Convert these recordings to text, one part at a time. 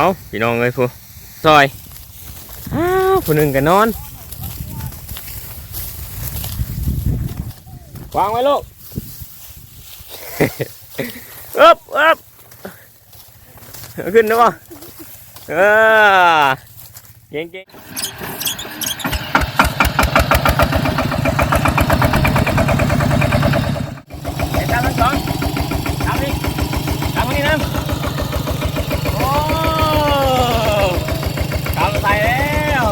เอาพี่น้องเลยพูซอยอ้าวผู้หนึ่งกันอน วางไว้ลูกอึบอึบขึ้นนะวะเออเก่งเก่งเดี๋ยวตามทั้งสองตามนี่ตามมานี่นะโอ้ตามใส่แล้ว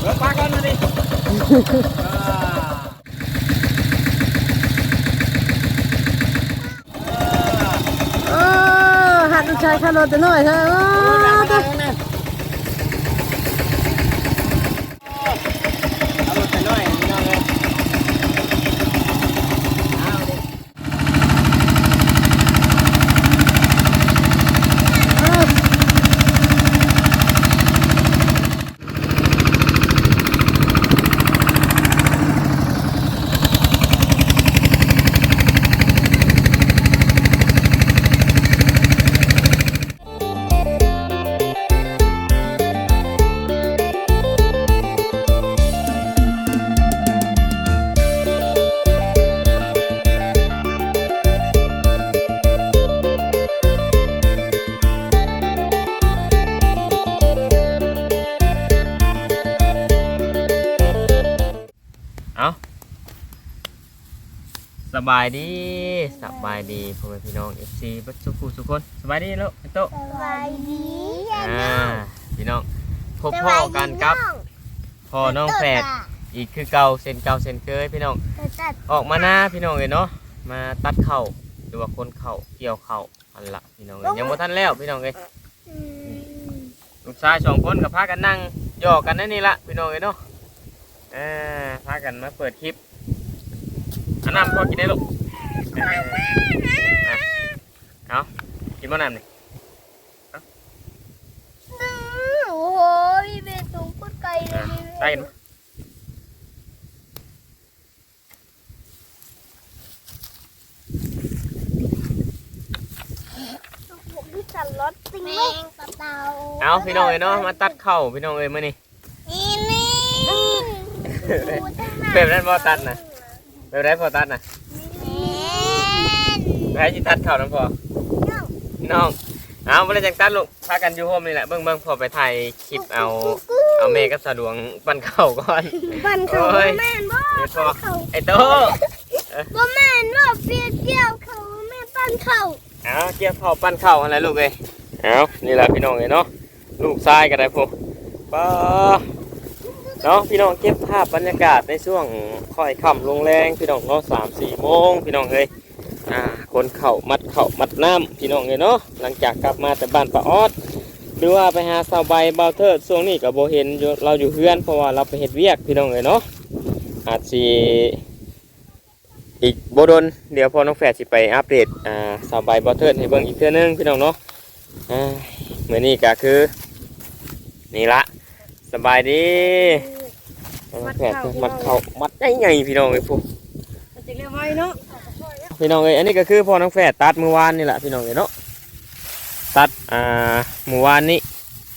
เบิกปากก่อนมาดิ เออหัดลูกชายขับรถตัวน้อยเถอะ บายดีสบายดีพ่อแม่พี่น้องเอฟซีบัดสุขุทุกคนสบายดีแล้วไอ้โตะสบายดีอ่าพี่น้องพบพ่อกันครับพ่อน้องแฝดอีกคือเก่าเส้นเก่าเส้นเคยพี่น้องตัดออกมาหน้าพี่น้องเลยเนาะมาตัดเข่าหรือว่าคนเข่าเกี่ยวเข่าอันละพี่น้องเลยยังบ่ทันแล้วพี่น้องเลยลูกชายสองคนกับพากันนั่งหยอกกันนั่นนี่ละพี่น้องเลยเนาะอ่าพากันมาเปิดคลิป อันน้ำพอกินได้ลูกเอออะเอากินบ่น้ำนี่โอ้โหพี่เบสูงพูดไกลเลยอะพี่เบได้เนาะผมที่สั่นรถจริงไหมกระเตาเอาพี่น้องเลยเนาะมาตัดเข่าพี่น้องเลยมื่อนี้นี่นี่ แบบนั้นพอตัดนะ แบบไรพอตัดนะนี่ไปให้จิตัดเข่าน้ำพอน้องเอาไปเลยจังตัดลูกพากันอยู่โฮมนี่แหละเบิ่งเบิ่งพอไปถ่ายคลิปเอา เอาเมฆกับสะดวงปั้นเข่าก่อน บันเขาโอ้ยแม่นบ่เดี๋ยวพอ เขาไอ้โตบ่แม่นบ่เปียกเกี่ยวเขาแม่ปั้นเขาเอาเกี่ยวเข่าปั้นเข่าอะไรลูกเอ้ยเอานี่แหละพี่น้องเอ้ยเนาะลูกชายกันได้พวกป้า เนาะพี่น้องเก็บภาพบรรยากาศในช่วงค่อยค่ำลงแรงพี่น้องเนาะสามสี่โมงพี่น้องเอ้ยอ่าคนเข่ามัดเข่ามัดน้ำพี่น้องเอ้ยเนาะหลังจากกลับมาแต่บ้านป้าออดหรือว่าไปหาสาวใบเบาเทิดช่วงนี้กับโบเห็นเราอยู่เพื่อนเพราะว่าเราไปเห็ดเวียกพี่น้องเลยเนาะอาจสิอีกโบโดนเดี๋ยวพอน้องแฝดสิไปอัปเดตอ่าสาวใบเบาเทิดให้เบิ่งอีกเทื่อนึงพี่น้องเนาะอ่าเมื่อนี้ก็คือ นี่ละ สบายดีน้องแฝดมัดเข่ามัดได้ไงพี่น้องเลยพวกมันจะเรียกไว้เนาะพี่น้องเลยอันนี้ก็คือพอน้องแฝดตัดเมื่อวานนี่แหละพี่น้องเลยเนาะตัดอ่าเมื่อวานนี้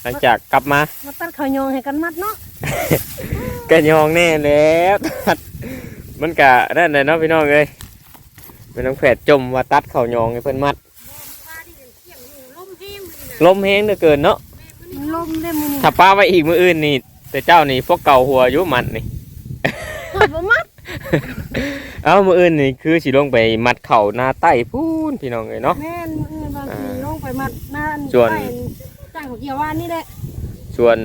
หลังจากกลับมามาตัดข้าวยองให้กันมัดเนาะกะยองแน่แล้วตัดมันกะนั่นเลยเนาะพี่น้องเอ้ยเป็นน้องแฝดจมว่าตัดเข่ายองให้เพิ่นมัดลมแห้งเหลือเกินเนาะ มันลมได้มือนี่ถ้าป้าไว้อีกมืออื่นนี่ แต่เจ้านี่พวกเก่าหัวอยู่มันนี่หดบ่มัดเอามืออื่นนี่คือสิลงไปมัดเข่าหน้าใต้พูนพี่น้องเอ้ยเนาะ แม่นมืออื่นบางทีลงไปมัดหน้าส่วน ไปจ้างของเกี่ยววานนี่แหละส่วน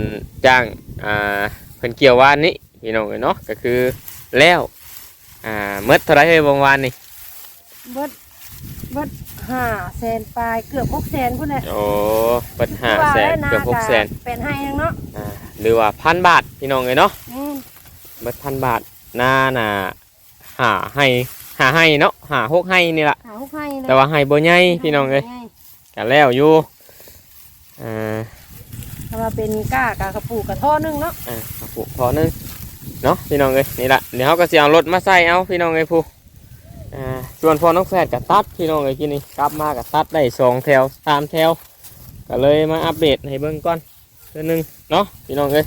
จ้างอ่าเพิ่นเกี่ยววานนี้พี่น้องเอ้ยเนาะก็คือแล้วอ่าเมื่อเท่าไรเฮ้ยบางวานนี่เบิดเบิด ห้าแสนปลายเกือบหกแสนพุ่นแหละโอ้เปิดห้าแสนเกือบหกแสนเป็นให้ยังเนาะอ่าหรือว่าพันบาทพี่น้องเลยเนาะอืมเบิดพันบาทหน้าน่ะหาให้หาให้เนาะหาหกให้นี่แหละหาหกให้เลยแต่ว่าให้บ่ใหญ่พี่น้องเลยกันแล้วอยู่อ่าถ้าว่าเป็นก้ากากระปูกกระท่อนึงเนาะอ่ากระปุกพอนึงเนาะพี่น้องเลยนี่แหละเดี๋ยวเขาก็สิเอารถมาใส่เอาพี่น้องเลยผู้ อ่าส่วนพอน้องแฟดกับตัดพี่น้องเลยที่นี่กลับมากับตัดได้สองแถวสามแถวก็เลยมาอัปเดตให้เบิ่งก่อนเทื่อหนึงเนาะพี่น้องเอ้ย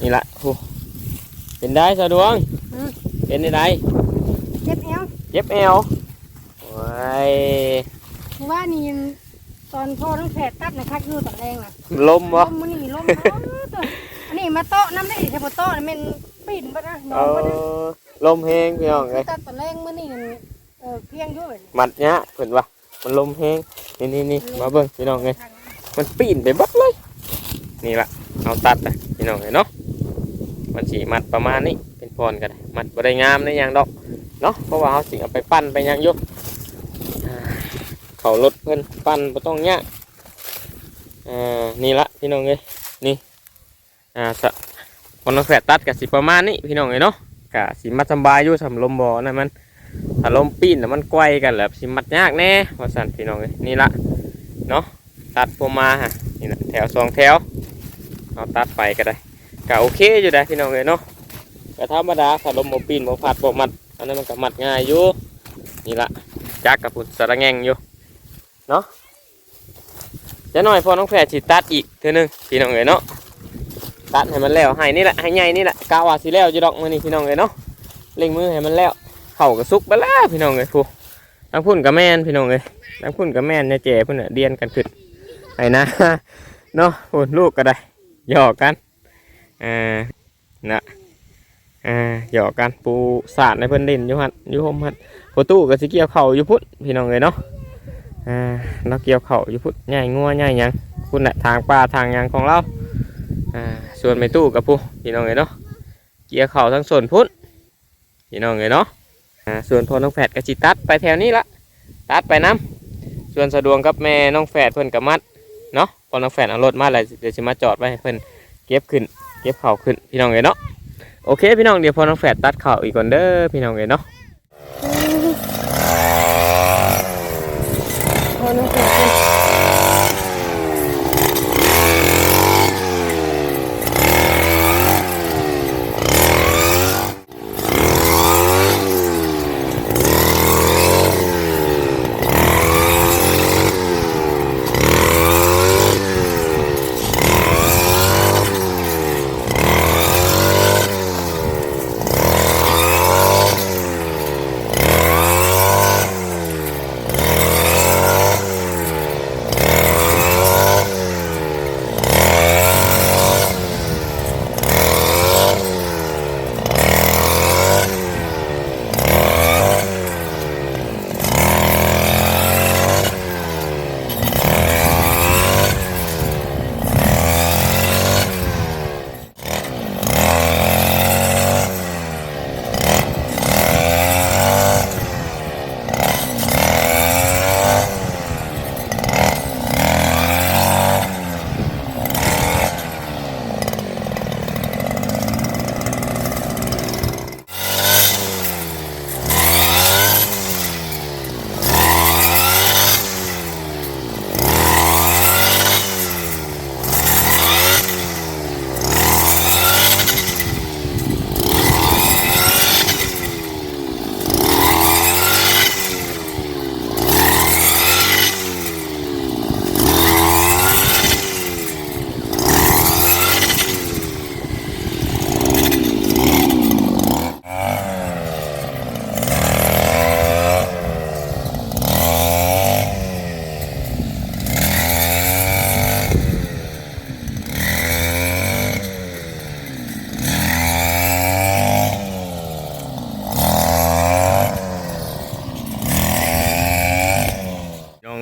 นี่ละโอ้เป็นได้สะดวงอืม เป็นได้ไดเจ็บเอวเย็บแอวโอ้ยเพราะว่านี่ตอนพ่อต้องแผดตัดนะคักอยู่ตอนแรงน่ะลมบ่ลมมันนี่ลมเนาะตัวอันนี้มาโต๊ะน้ำได้อีกใช่ปะโต๊ะนี่มันปีนปะนะนเออนปะนะอ ลมแห้งพี่น้องเอ้ยตัดตอนแรงมื้อนี่เออเพียงอยู่เลยมัดเนี้ยเพิ่นว่ามันลมแห้งนี่นี่นี่มาเบิ่งพี่น้องเอ้ยมันปีนไปเบัดเลย นี่ละเอาตัดไปพี่น้องเอ้ยเนาะมันสีมัดประมาณนี้เป็นพรกันมัดบ่ได้งามในอย่างดอกเนาะเพราะว่าเขาสิเอาไปปั้นไปหยังอยกเขารถเพิ่นปั้นบ่ต้องยากอ่านี่ละพี่น้องเอ้ยนี่อ่าสะคนน้องแฝดตัดกับสิประมาณนี้พี่น้องเอ้ยเนาะ กะสิมัดสบายอยู่สำลมบ่อนั่นมันถ้าลมปีนแล้วมันไกวกันแหละสิมัดยากแน่ว่าสั่นพี่น้องเอ้ยนี่ละเนาะตัดพวมาฮะนี่นะแถวสองแถวเอาตัดไปก็ได้ก็โอเคอยู่ได้พี่น้องเอ้ยเนาะก็ธรรมดาถ้าลมบ่ปีนบ่พัดบ่มัดอันนั้นมันก็มัดง่ายอยู่นี่ละจักกับปุ่นสระแงงอยู่เนาะจะหน่อยพอน้องแพรสิตัดอีกเท่อนึงพี่น้องเอ้ยเนาะ ตัดให้มันแล้วให้นี่แหละให้ใหญ่นี่แหละกะว่าสิแล้วอยู่ดอกมื้อนี้พี่น้องเอ้ยเนาะเร่งมือให้มันแล้วเข่ากับซุกไปแล้วพี่น้องเลยฟูทั้งพุ่นกับแม่นพี่น้องเลยทั้งพุ่นกับแม่นเนี่ยเจ๋พุ่นน่ะเดียนกันขึ้นไอ้นะเนาะพุ่นลูกก็ได้หยอกกันอ่านะอ่าหยอกกันปูสาดในเพิ่นดินอยู่หัดอยู่ห่มหัดประตูก็สิเกี่ยวเข่ายู่พุ่นพี่น้องเลยเนาะอ่าเราเกี่ยวเข่ายู่พุ่นใหญ่งัวใหญ่ยังพุ่นน่ะทางป่าทางยังของเรา อ่าส่วนไม่ตู้กับปูพี่น้องเลยเนาะเกี่ยวเข่าทั้งส่วนพุ่นพี่น้องเลยเนาะอ่าส่วนพอน้องแฝดก็จิตัดไปแถวนี้ละตัดไปน้ำส่วนสะดวงกับแม่น้องแฝดเพิ่นกับมัดเนาะพอน้องแฝดเอารถมาแล้วเดี๋ยวจะมาจอดไว้ให้เพิ่นเก็บขึ้นเก็บเข่าขึ้นพี่น้องเลยเนาะโอเคพี่น้องเดี๋ยวพอน้องแฝดตัดเข่าอีกก่อนเด้อพี่น้องเลยเนาะพอน้องแผด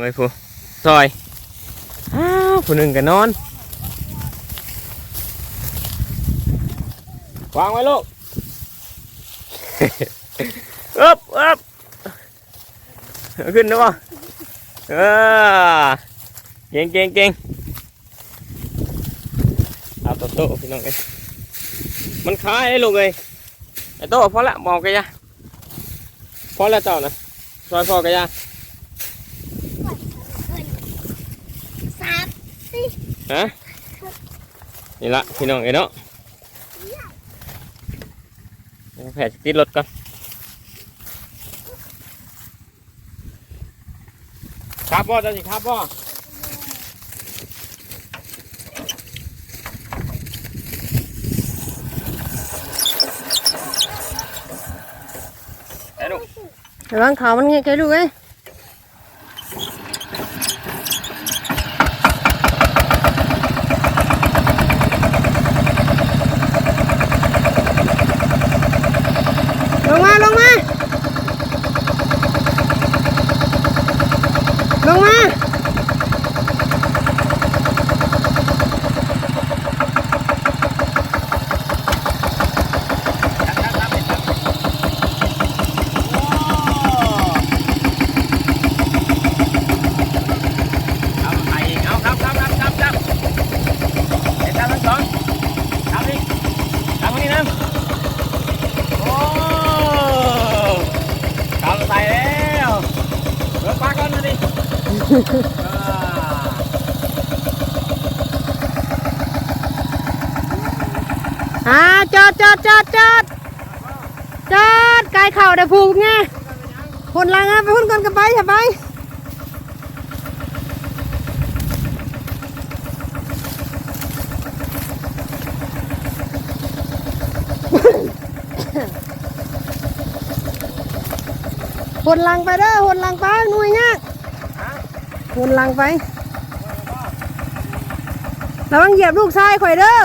เลยฟูซอยอ้าวผู้หนึ่งก็นอน วางไว้ลูกอ๊บอ๊บขึ้นได้ป่ะเออเก่งเก่งเก่งเอาโตโตพี่น้องเอ้ยมันคล้ายไอ้ลูกเลยไอ้โตพอละบอกกันยะพอแล้วเจ้านะซอยพอกันยะ ฮะนี่ละพี่น้องเอ๋เนาะแผลติดรถก่อนครับพ่อจ้าสิครับพ่อไอ้ลูกระวังขามันไงแกดูไเอ จอดกายเข่าได้ผูกไงคนลังอะไปหุ่นกันกันไปอย่าไปคนลังไปเด้อคนลังไปหน่วยเนี่ยคนลังไประวังเหยียบลูกชายข่อยเด้อ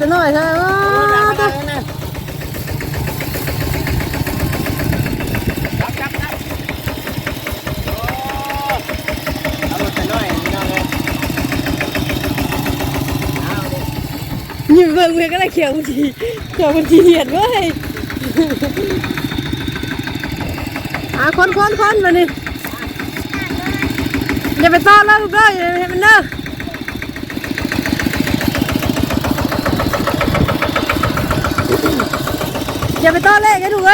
ตัวน้อยเถอะเออตัวจับจับจับโอ้เอารถไปหน่อยพี่น้องเลยเอาดิอยู่เบิ่งเบิ่งก็ได้เขียวบัญชีเขียวบัญชีเหียดเว้ยอะคนคนคนมานี่อย่าไปต้อนแล้วลูกเด้ออย่าให้มันเด้อ อย่าไ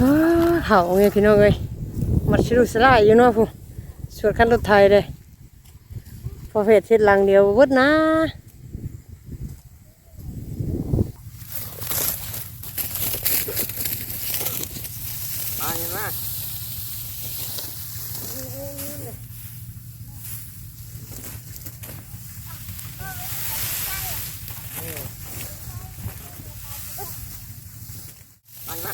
เขให้ถูกเอ้ยเขาไงพี่น้องเอ้ยมัดชิลุสลายอยู่เนาะผู้สวดขั้นรถไทยเลยพอเพจเช็ดหลังเดียววิดนะ มาเห็นไหมมาเห็นไหม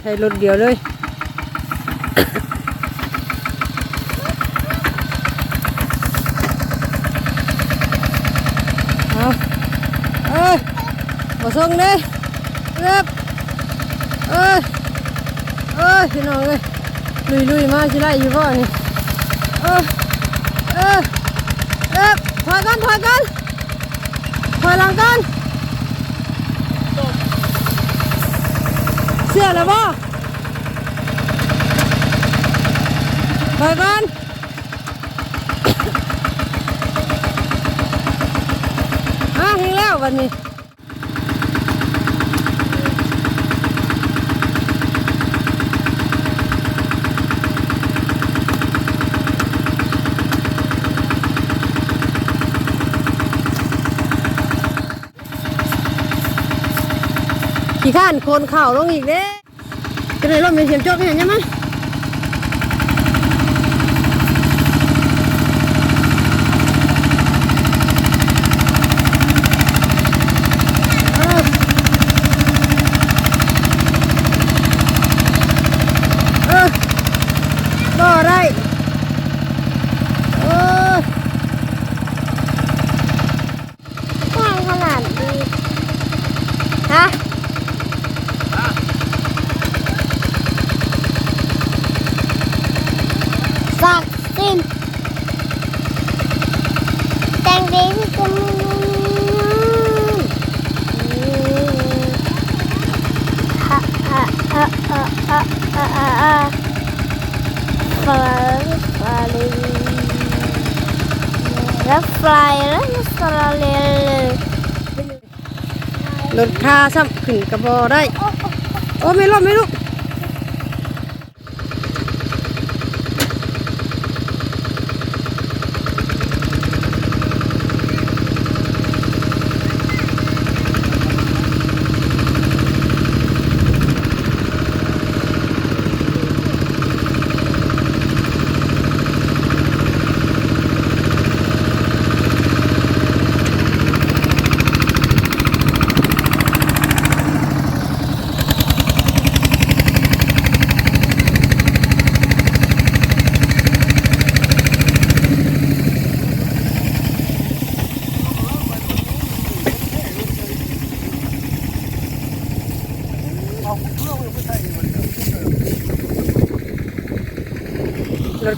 ใช้รถเดียวเลยเอาเอ้ยมาส่งเลยเรียบเอ้ยเอ้ยพี่น้องเอ้ยลุยลุยมาสิไล่อยู่บ่นี่เออเออเรียบถอยกันถอยกันถอยหลังกัน เสียแล้วบ่ถอยกันอะเห็นแล้ววันนี้ บ้านคนเข่าลงอีกเด้จะได้ร่มในเสียงจบเห็นยังไหม แล้วฟลายแล้วสลายเลยรถคาซ้ำขึ้นกระบอได้ โอ้ไม่รอดไม่รู้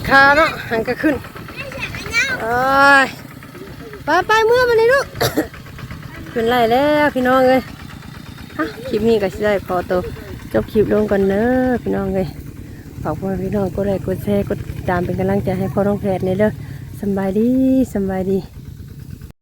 ถ คาเนาะหันก็ขึ้นโอ้ยไปไปเมื่อมันนี่ลูกขึ้นไล่แล้วพี่น้องเลยฮะคลิปนี้ก็สิได้พอตัวจบคลิปลงก่อนเนอะพี่น้องเลยฝากพ่อพี่น้องกดไลค์กดแชร์กดติดตามเป็นกำลังใจให้พ่อร้องแพทย์ในเด้อสบายดีสบายดี